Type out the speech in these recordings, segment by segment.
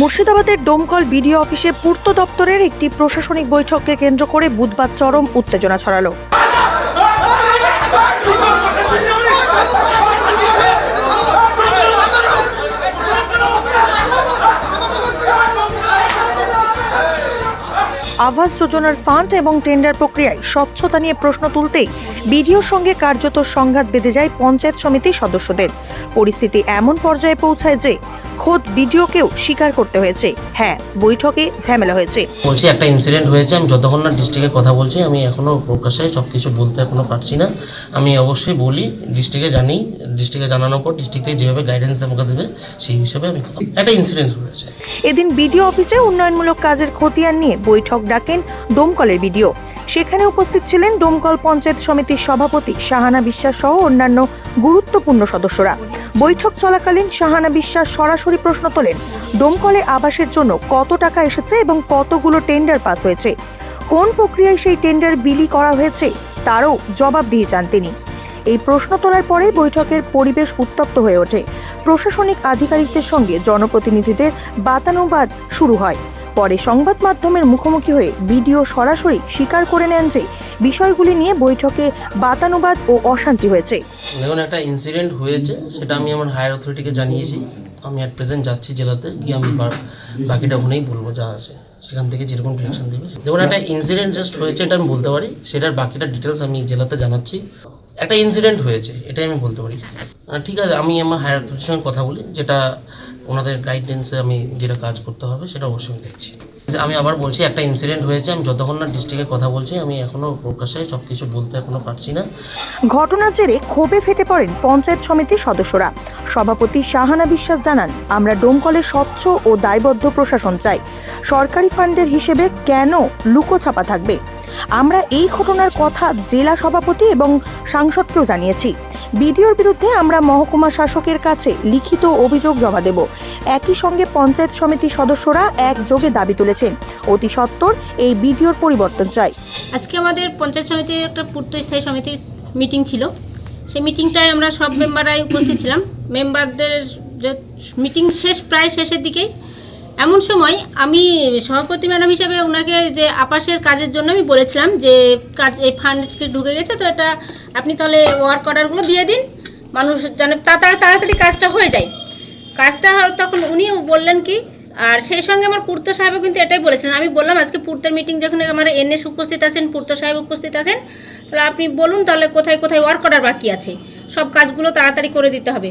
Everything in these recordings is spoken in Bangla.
মুর্শিদাবাদের ডোমকল বিডিও অফিসে পূর্ত দপ্তরের একটি প্রশাসনিক বৈঠককে কেন্দ্র করে বুধবার চরম উত্তেজনা ছড়ালো। আবাস যোজনার ফান্ড এবং টেন্ডার প্রক্রিয়ায় স্বচ্ছতা নিয়ে প্রশ্ন তুলতেই বিডিওর সঙ্গে কার্যত সংঘাত বেঁধে যায় পঞ্চায়েত সমিতির সদস্যদের। পরিস্থিতি এমন পর্যায়ে পৌঁছায় যে খোদ বিডিওকেও স্বীকার করতে হয়েছে। হ্যাঁ বৈঠকে ঝামেলা হয়েছে। বলছি একটা ইনসিডেন্ট হয়েছে আমি যতক্ষণ না ডিস্ট্রিক্টে কথা বলছি আমি এখনও প্রকাশ্যে সব কিছু বলতে এখনও পারছি না। আমি অবশ্যই বলি ডিস্ট্রিক্টে জানি ডিস্ট্রিক্টে জানানোর পর ডিস্ট্রিক্টে যেভাবে গাইডেন্স আমাকে দেবে সেই হিসাবে আমি একটা ইনসিডেন্ট হয়েছে। এদিন বিডিও অফিসে উন্নয়নমূলক কাজের খতিয়ান নিয়ে বৈঠক ডাকেন ডোমকলের বিডিও। সেখানে উপস্থিত ছিলেন ডোমকল পঞ্চায়েত সমিতির সভাপতি শাহানা বিশ্বাস সহ অন্যান্য গুরুত্বপূর্ণ সদস্যরা। বৈঠক চলাকালীন শাহানা বিশ্বাস সরাসরি প্রশ্ন তোলেন, ডোমকলে আবাসের জন্য কত টাকা এসেছে এবং কতগুলো টেন্ডার পাস হয়েছে? কোন প্রক্রিয়ায় সেই টেন্ডার বিলি করা হয়েছে? তারও জবাব দিয়ে যান তিনি। এই প্রশ্ন তোলার পরে বৈঠকের পরিবেশ উত্তপ্ত হয়ে ওঠে। প্রশাসনিক আধিকারিকদের সঙ্গে জনপ্রতিনিধিদের বাতানুবাদ শুরু হয়। পরে সংবাদ মাধ্যমের মুখোমুখি হয়ে বিডিও সরাসরি স্বীকার করে নেন যে বিষয়গুলি নিয়ে বৈঠকে বাতানুবাদ ও অশান্তি হয়েছে। দেখুন, একটা ইনসিডেন্ট হয়েছে, সেটা আমি আমার হায়ার অথরিটিকে জানিয়েছি। আমি অ্যাট প্রেজেন্ট যাচ্ছি জেলাতে, গিয়ে আমি বাকিটা ওখানেই বলব যা আছে। সেখান থেকে যেরকম ডিরেকশন দেবে। দেখুন, একটা ইনসিডেন্ট জাস্ট হয়েছে, এটা আমি বলতে পারি। সেটার বাকিটা ডিটেলস আমি জেলাতে জানাচ্ছি। একটা ইনসিডেন্ট হয়েছে, এটাই আমি বলতে পারি। ঠিক আছে, আমি আমার হায়ার অথরিটির সঙ্গে কথা বলি, যেটা ওনাদের গাইডেন্সে আমি যেটা কাজ করতে হবে, সেটা অবশ্যই দেখছি। আমি আবার বলছি, একটা ইনসিডেন্ট হয়েছে, আমি যতক্ষণ না ডিস্ট্রিক্টে কথা বলছি, আমি এখনও প্রকাশ্যে সব কিছু বলতে এখনও পারছি না। ঘটনার জেরে ক্ষোভে ফেটে পড়েন পঞ্চায়েত সমিতির সদস্যরা। সভাপতি শাহানা বিশ্বাস জানান, আমরা ডোমকলে স্বচ্ছ ও দায়বদ্ধ প্রশাসন চাই। সরকারি ফান্ডের হিসেবে কেন লুকোছাপা থাকবে? আমরা এই ঘটনার কথা জেলা সভাপতি এবং সাংসদকেও জানিয়েছি। বিডিওর বিরুদ্ধে আমরা মহকুমা শাসকের কাছে লিখিত অভিযোগ জমা দেব। একই সঙ্গে পঞ্চায়েত সমিতির সদস্যরা একযোগে দাবি তুলেছেন। অতি সত্বর এই বিডিওর পরিবর্তন চাই। আজকে আমাদের পঞ্চায়েত সমিতির একটা পূর্ত স্থায়ী সমিতির মিটিং ছিল। সেই মিটিংটায় আমরা সব মেম্বাররাই উপস্থিত ছিলাম। মেম্বারদের মিটিং শেষ, প্রায় শেষের দিকেই এমন সময় আমি সভাপতি ম্যাডাম হিসেবে ওনাকে যে আপাসের কাজের জন্য আমি বলেছিলাম যে কাজ, এই ফান্ড ঢুকে গেছে, তো এটা আপনি তাহলে ওয়ার্ক অর্ডারগুলো দিয়ে দিন। মানুষ যেন তাড়াতাড়ি তাড়াতাড়ি কাজটা হয়ে যায়। কাজটা তখন উনি বললেন কি, আর সেই সঙ্গে আমার পূর্ত সাহেবও কিন্তু এটাই বলেছিলেন। আমি বললাম, আজকে পূর্তের মিটিং যখন আমার এনএস উপস্থিত আছেন, পূর্ত সাহেব উপস্থিত আছেন, তাহলে আপনি বলুন তাহলে কোথায় কোথায় ওয়ার্ক অর্ডার বাকি আছে? সব কাজগুলো তাড়াতাড়ি করে দিতে হবে।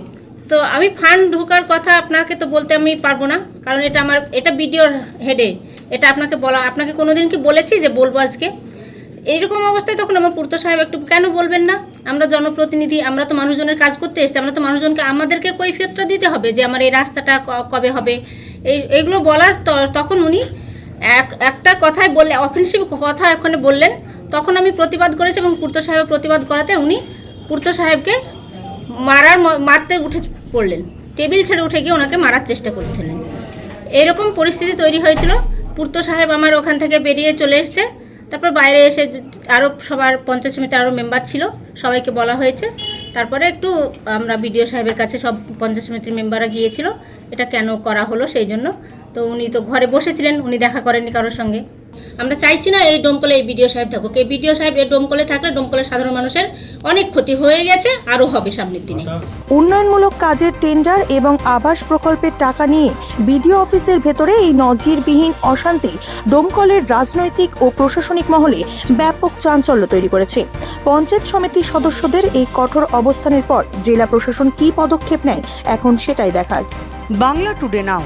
তো আমি ফান্ড ঢোকার কথা আপনাকে তো বলতে আমি পারব না, কারণ এটা আমার, এটা বিডিওর হেডে এটা আপনাকে বলা, আপনাকে কোনো দিন কি বলেছি যে বলব আজকে? এইরকম অবস্থায় তখন আমার পূর্ত সাহেব একটু কেন বলবেন না? আমরা জনপ্রতিনিধি, আমরা তো মানুষজনের কাজ করতে এসেছি, আমরা তো মানুষজনকে, আমাদেরকে কৈফিয়তটা দিতে হবে যে আমার এই রাস্তাটা কবে হবে? এই, এইগুলো বলার তখন উনি এক, একটা কথায় বললে অফেন্সিভ কথা এখানে বললেন, তখন আমি প্রতিবাদ করেছি এবং পূর্ত সাহেবের প্রতিবাদ করাতে উনি পূর্ত সাহেবকে মারার মারতে উঠে পড়লেন। টেবিল ছেড়ে উঠে গিয়ে ওনাকে মারার চেষ্টা করছিলেন। এরকম পরিস্থিতি তৈরি হয়েছিল। পূর্ত সাহেব আমার ওখান থেকে বেরিয়ে চলে এসছে। তারপর বাইরে এসে আরও সবার পঞ্চায়েত সমিতি আরও মেম্বার ছিল। সবাইকে বলা হয়েছে। তারপরে একটু আমরা বিডিও সাহেবের কাছে সব পঞ্চায়েত সমিতির মেম্বাররা গিয়েছিল। এটা কেন করা হলো সেই জন্য। তো উনি তো ঘরে বসেছিলেন। উনি দেখা করেননি কারোর সঙ্গে। আমরা চাইছি না এই ডোমকলে এই বিডিও সাহেব থাকুক। এই বিডিও সাহেব এই ডোমকলে থাকলে ডোমকলের সাধারণ মানুষের অনেক ক্ষতি হয়ে গেছে আরও হবে সামনের দিনে। উন্নয়নমূলক কাজের টেন্ডার এবং আবাস প্রকল্পের টাকা নিয়ে বিডিও অফিসের ভেতরে এই নজিরবিহীন অশান্তি ডোমকলের রাজনৈতিক ও প্রশাসনিক মহলে ব্যাপক চাঞ্চল্য তৈরি করেছে। পঞ্চায়েত সমিতির সদস্যদের এই কঠোর অবস্থানের পর জেলা প্রশাসন কী পদক্ষেপ নেয় এখন সেটাই দেখার। বাংলা টুডে নাও